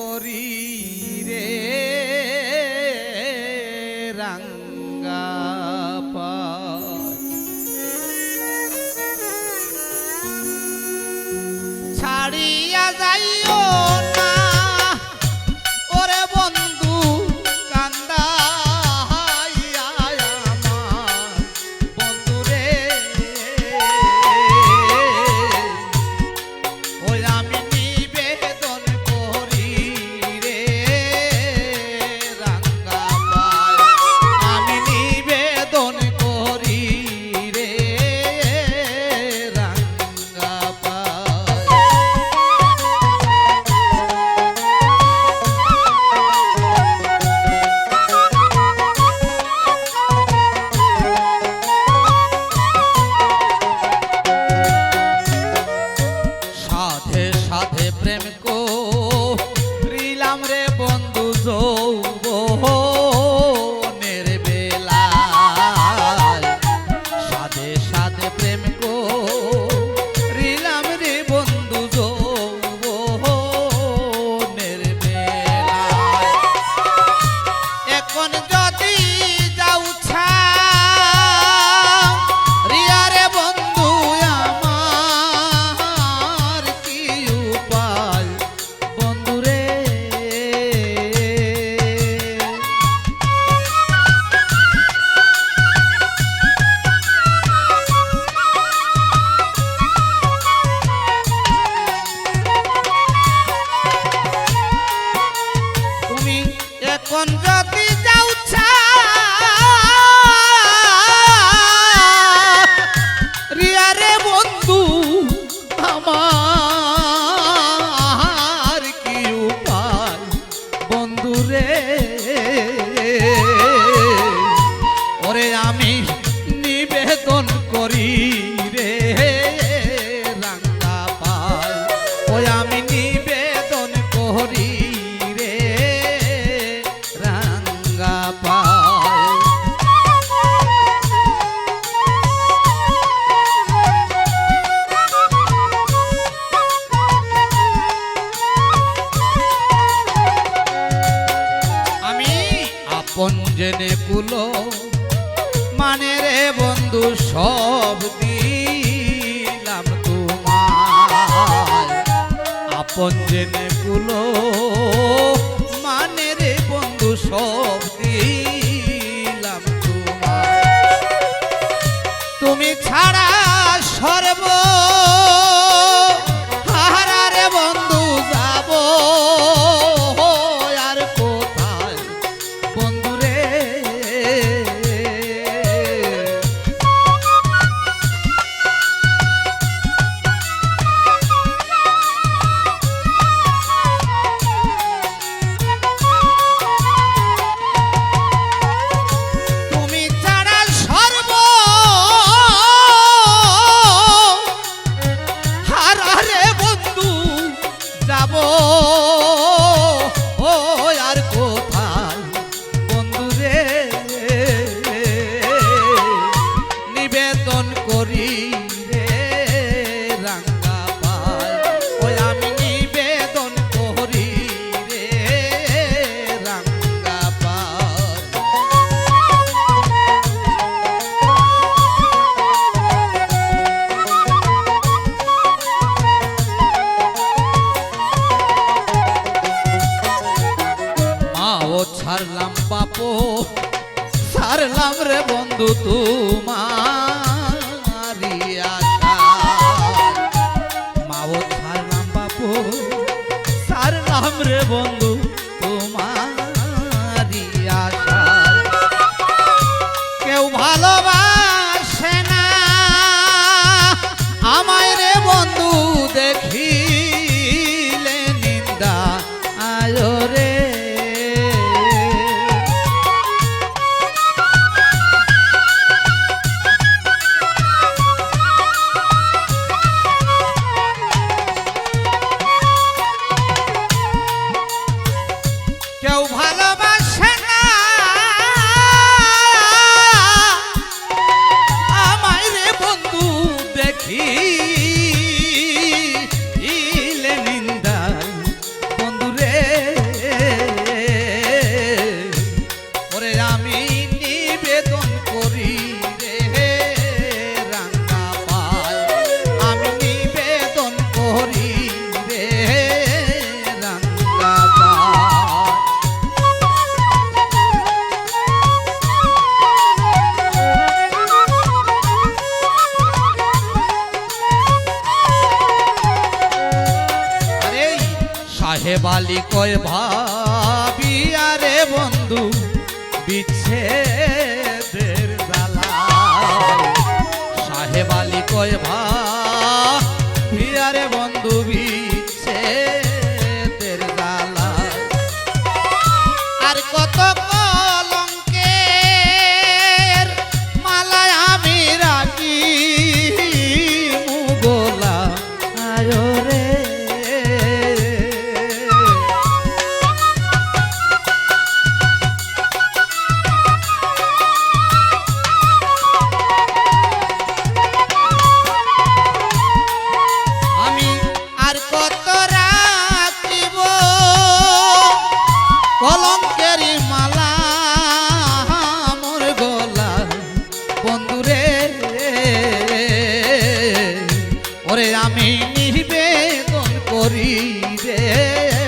করি ধুলো মানে রে বন্ধু, সব দিলাম তোমার আপন জেনে কুলো মানে রে বন্ধু, সব দিলাম তোমার তুমি ছাড়া সর্ব Oh. হারলাম পাপ সারলাম রে বন্ধু তোমার মাও সারলাম পাপ সারলাম রে বন্ধু হে বালি কয় ভাবি আরে বন্ধু বিচ্ছে ওরে আমি নির্বেদন করি রে।